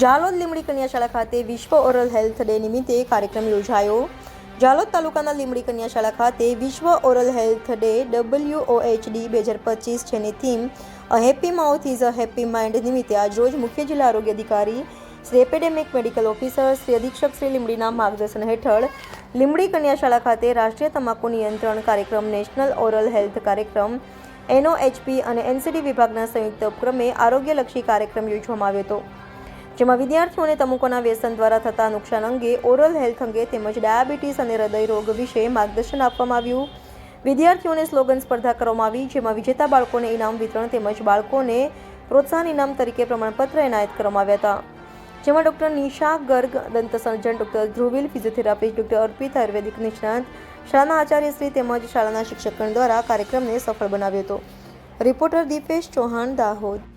જાલોદ લીમડી કન્યા શાળા ખાતે વિશ્વ ઓરલ હેલ્થ ડે નિમિત્તે કાર્યક્રમ યોજાયો. જાલોદ તાલુકાના લીમડી કન્યા શાળા ખાતે વિશ્વ ઓરલ હેલ્થ ડે ડબલ્યુઓએચડી બે હજાર પચીસ જેની theme a happy mouth is a happy mind નિમિત્તે આજરોજ મુખ્ય જિલ્લા આરોગ્ય અધિકારી, Shri epidemic medical officer, Shri અધિક્ષક શ્રી લીમડીના માર્ગદર્શન હેઠળ લીમડી કન્યા શાળા ખાતે રાષ્ટ્રીય તમાકુ નિયંત્રણ કાર્યક્રમ, નેશનલ ઓરલ હેલ્થ કાર્યક્રમ, એનઓએચપી અને એનસીડી વિભાગના સંયુક્ત ઉપક્રમે આરોગ્યલક્ષી કાર્યક્રમ યોજવામાં આવ્યો હતો. જેમાં વિદ્યાર્થીઓને તમુકોના વ્યસન દ્વારા થતા નુકસાન અંગે ઓરલ હેલ્થ અંગે તેમજ ડાયાબિટીસ અને હૃદય રોગ વિશે માર્ગદર્શન આપવામાં આવ્યું. વિદ્યાર્થીઓને સ્લોગન સ્પર્ધા કરવામાં આવી, જેમાં વિજેતા બાળકોને ઇનામ વિતરણ તેમજ બાળકોને પ્રોત્સાહન ઇનામ તરીકે પ્રમાણપત્ર એનાયત કરવામાં આવ્યા હતા. જેમાં ડૉક્ટર નિશા ગર્ગ, દંત surgeon doctor Dhruvil, physiotherapist doctor Arpit, Ayurvedic નિષ્ણાંત, શાળાના આચાર્યશ્રી તેમજ શાળાના શિક્ષકગણ દ્વારા કાર્યક્રમને સફળ બનાવ્યો હતો. રિપોર્ટર દીપેશ ચૌહાણ દાહોદ.